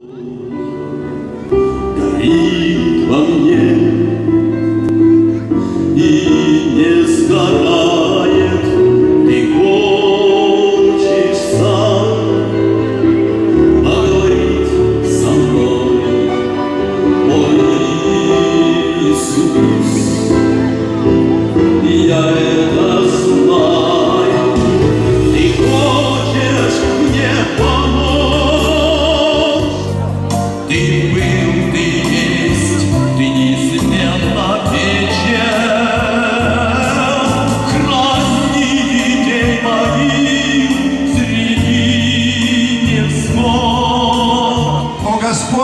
Ooh.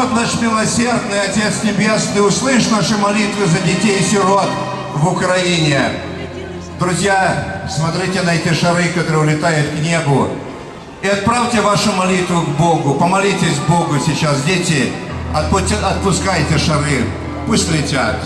Господь наш милосердный, Отец Небесный, услышь наши молитвы за детей и сирот в Украине. Друзья, смотрите на эти шары, которые улетают к небу. И отправьте вашу молитву к Богу. Помолитесь Богу сейчас, дети. Отпу- Отпускайте шары. Пусть летят.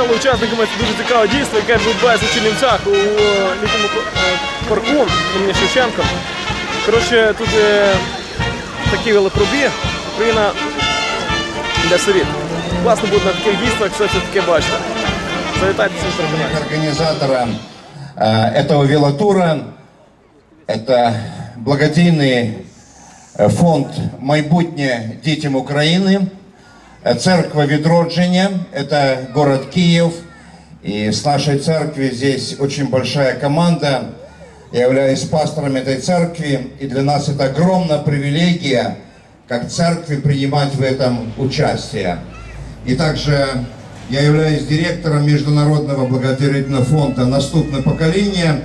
Ми стали учасниками це дуже цікаве дійство, яке відбувається в Чернівцях у е, літньому е, парку імені Шевченка. Коротше, тут е, такий велопробіг, Україна для сиріт. Класно буде на таких дійствах, все це таке бачите. Завітайте всім телеканал. организатора э, этого велотура. Это благодійный э, фонд «Майбутнє детям Украины», э, церковь Відродження, это город Киев. И с нашей церкви здесь очень большая команда. Я являюсь пастором этой церкви, и для нас это огромная привилегия, как церкви, принимать в этом участие. И также я являюсь директором Международного благотворительного фонда «Наступное поколение».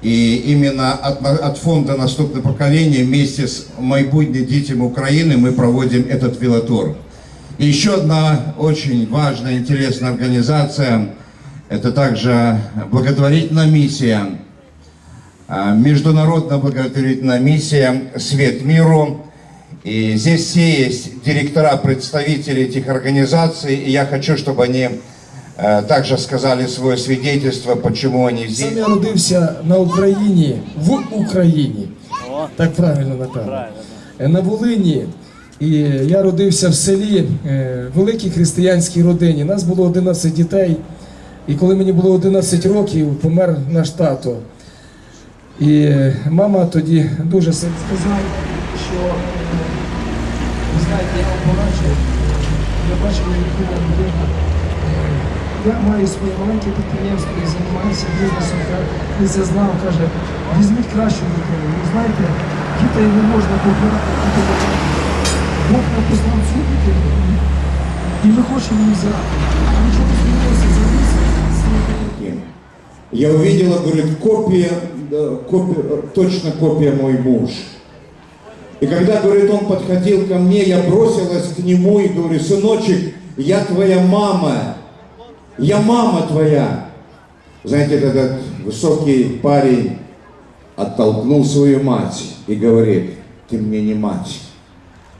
И именно от, от фонда «Наступное поколение» вместе с «Майбутнє детям Украины» мы проводим этот велотур. И еще одна очень важная, интересная организация – это также благотворительная миссия – а, Международная благотворительная миссия «Свет миру». И здесь все есть директора, представители этих организаций. И я хочу, чтобы они э, также сказали свое свидетельство, почему они здесь. Сам я родився на Україні, в Україні. Так правильно, напевно. Е, На Волині. І я родився в селі, е, великій християнській родині. Нас було 11 дітей. І коли мені було 11 років, помер наш тато. І е, мама тоді дуже сильно сказала, що е, ви знаєте, я побачив, я бачив, яку людину. Я маю своє маленьке підприємство і займаюся бізнесом. Він це знав, каже, візьміть кращу дитину. Ви знаєте, дітей не можна купувати. Бог нам послав цю дитину, і ми хочемо її взяти. Нічого не змінилося за місяць. з цією дитиною. Я увидела, говорит, копия, да, копия, точно копия мой муж. И когда, говорит, он подходил ко мне, я бросилась к нему и говорю, сыночек, я твоя мама, я мама твоя. Знаете, этот высокий парень оттолкнул свою мать и говорит, ты мне не мать,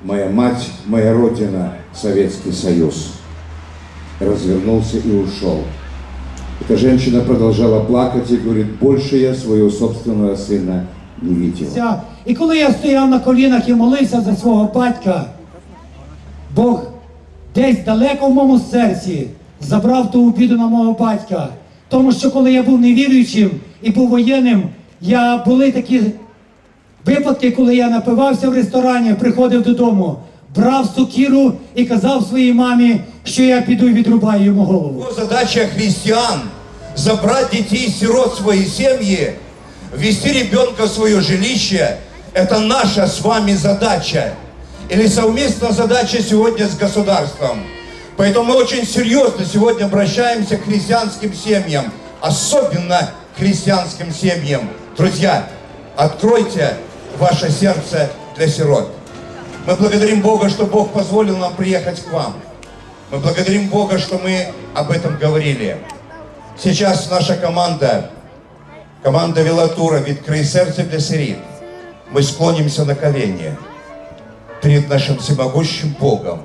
Моя мать, моя родина, Советский Союз. Развернулся и ушел. Эта женщина продолжала плакать и говорит, больше я своего собственного сына не видела. І коли я стояв на колінах і молився за свого батька, Бог десь далеко в моєму серці забрав ту обіду на мого батька. Тому що коли я був невіруючим і був воєнним, я були такі випадки, коли я напивався в ресторані, приходив додому, брав сукіру і казав своїй мамі, що я піду і відрубаю йому голову. Его задача христиан – забрать детей-сирот в свои семьи, ввести ребенка в свое жилище. Это наша с вами задача. Или совместная задача сегодня с государством. Поэтому мы очень серьезно сегодня обращаемся к христианским семьям, особенно к христианским семьям. Друзья, откройте ваше сердце для сирот. Мы благодарим Бога, что Бог позволил нам приехать к вам. Мы благодарим Бога, что мы об этом говорили. Сейчас наша команда, команда Велатура «Відкрий сердце для сирит», мы склонимся на колени перед нашим всемогущим Богом.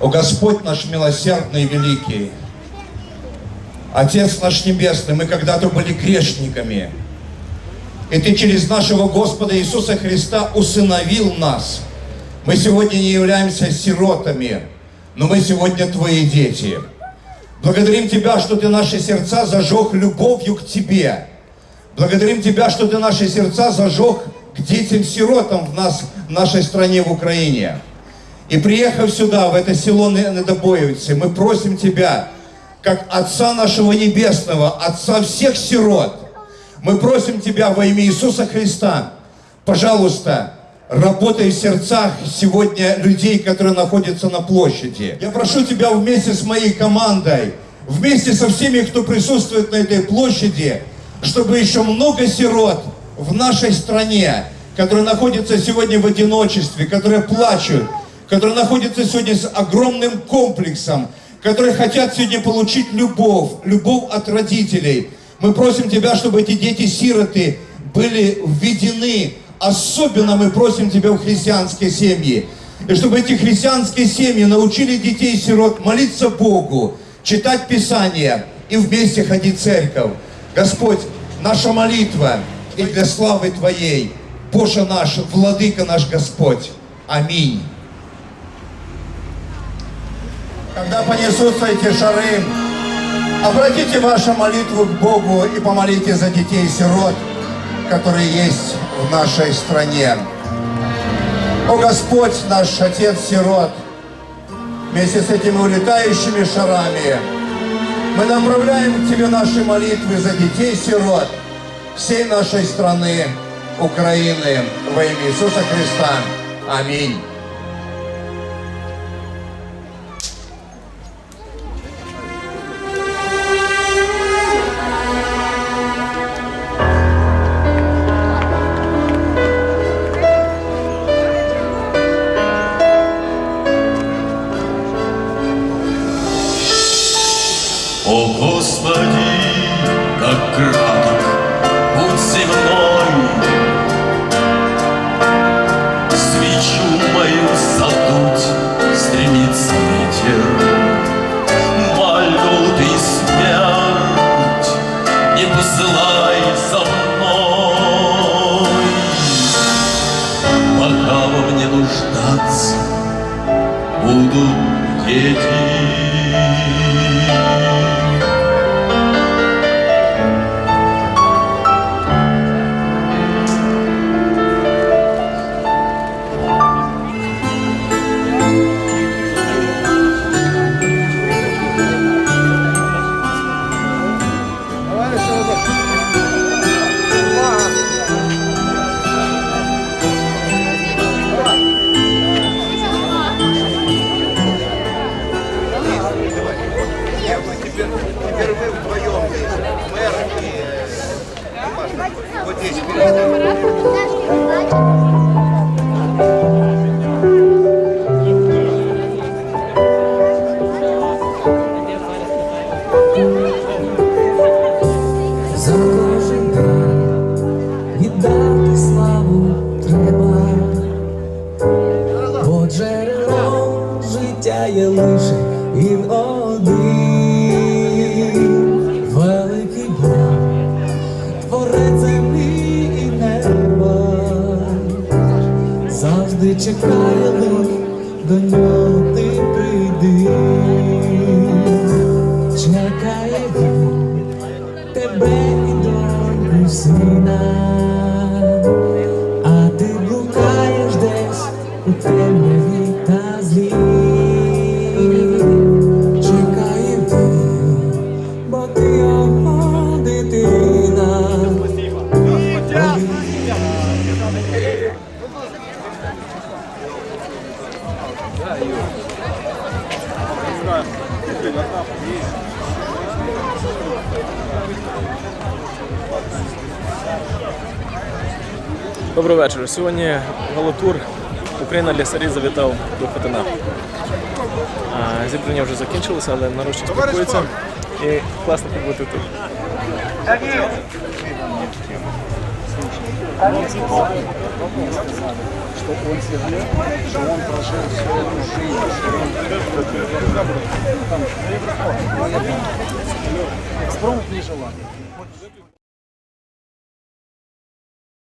О Господь наш милосердный и великий, Отец наш Небесный, мы когда-то были грешниками, и Ты через нашего Господа Иисуса Христа усыновил нас. Мы сегодня не являемся сиротами, но мы сегодня Твои дети. Благодарим Тебя, что Ты наши сердца зажег любовью к Тебе. Благодарим Тебя, что Ты наши сердца зажег к детям-сиротам в, нас, в нашей стране, в Украине. И приехав сюда, в это село Недобоевцы, мы просим Тебя, как Отца нашего Небесного, Отца всех сирот, мы просим Тебя во имя Иисуса Христа, пожалуйста, работай в сердцах сегодня людей, которые находятся на площади. Я прошу Тебя вместе с моей командой, вместе со всеми, кто присутствует на этой площади, чтобы еще много сирот в нашей стране, которые находятся сегодня в одиночестве, которые плачут, которые находятся сегодня с огромным комплексом, которые хотят сегодня получить любовь, любовь от родителей. Мы просим Тебя, чтобы эти дети-сироты были введены, особенно мы просим Тебя в христианские семьи. И чтобы эти христианские семьи научили детей-сирот молиться Богу, читать Писание и вместе ходить в церковь. Господь, наша молитва и для славы Твоей, Боже наш, Владыка наш Господь. Аминь. Когда понесутся эти шары, обратите вашу молитву к Богу и помолите за детей-сирот, которые есть в нашей стране. О Господь, наш Отец-сирот, вместе с этими улетающими шарами, мы направляем к Тебе наши молитвы за детей-сирот всей нашей страны, Украины, во имя Иисуса Христа. Аминь. Buldum yetim Він один, великий Бог, творець землі і неба, завжди чекає, до нього ти прийди, чекає він тебе і доньку сина, а ти блукаєш десь у темі. Добрий вечір. Сьогодні Галатур Україна для Сарі завітав до Фатина. Зібрання вже закінчилося, але народ спілкується. І класно побути тут. Он сказал, что он сидел, что он прошел всю эту жизнь, что он там, не желал.